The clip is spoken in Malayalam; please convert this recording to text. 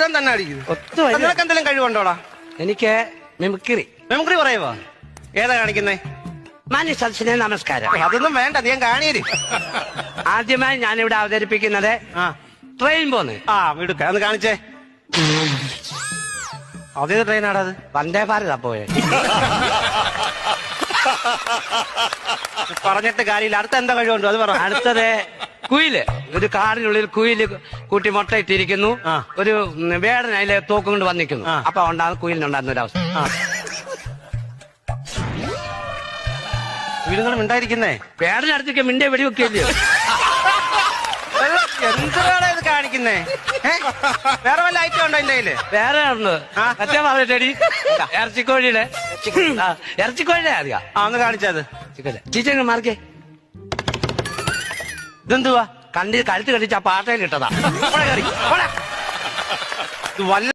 ഇഷ്ടം തന്നെ അടിക്കുന്നു. ഒത്തു. നിനക്ക് എന്തെങ്കിലും കഴിവുണ്ടോടാ? എനിക്ക് മിമിക്രി. മെമ്മറി പറയുവോ? ഏതാ കാണിക്കുന്നേ? മാന്യ സദസ്സിനെ നമസ്കാരം. അതൊന്നും വേണ്ട നീ ഞാൻ കാണിയത് ആദ്യമായി ഞാനിവിടെ അവതരിപ്പിക്കുന്നത് ആ. ട്രെയിൻ പോന്ന്. ആ വിടുക്ക അന്ന് കാണിച്ചേ. അതേത് ട്രെയിനാടാ അത്? വന്ദേ ഭാരത പോയെ. പറഞ്ഞിട്ട് കാര്യമില്ല. അടുത്ത എന്താ കഴിവുണ്ടോ? അത് പറ. അടുത്തത് കുയിൽ. ഒരു കാടിനുള്ളിൽ കുയിൽ കൂട്ടി മുട്ടയിട്ടിരിക്കുന്നു. ഒരു വേടൻ അതിലെ തോക്കും കൊണ്ട് വന്നിരിക്കുന്നു. അപ്പൊ ഉണ്ടാകുന്ന കുയിലിനുണ്ടാകുന്ന ഒരവസ്ഥ. വീടുകളും ഉണ്ടായിരിക്കുന്നേ വേടനടുത്തേക്ക് മിണ്ടേ വെടിവെക്കില്ലയോ എന്തിനാണ് ഇത് കാണിക്കുന്നേ? വേറെ വല്ല ഐറ്റം ഉണ്ടോ എന്റെ കയ്യിൽ? വേറെ ഉണ്ട്. പറഞ്ഞിട്ടടി ഇറച്ചിക്കോഴിയുടെ. ഇറച്ചിക്കോഴിയുടെ അറിയാം. ആ ഒന്ന് കാണിച്ചത് ടീച്ചർ മാർക്കേ ഇതെന്തുവാ? കണ്ടി കഴുത്ത് കടിച്ച ആ പാട്ടയിൽ ഇട്ടതാ. വല്ല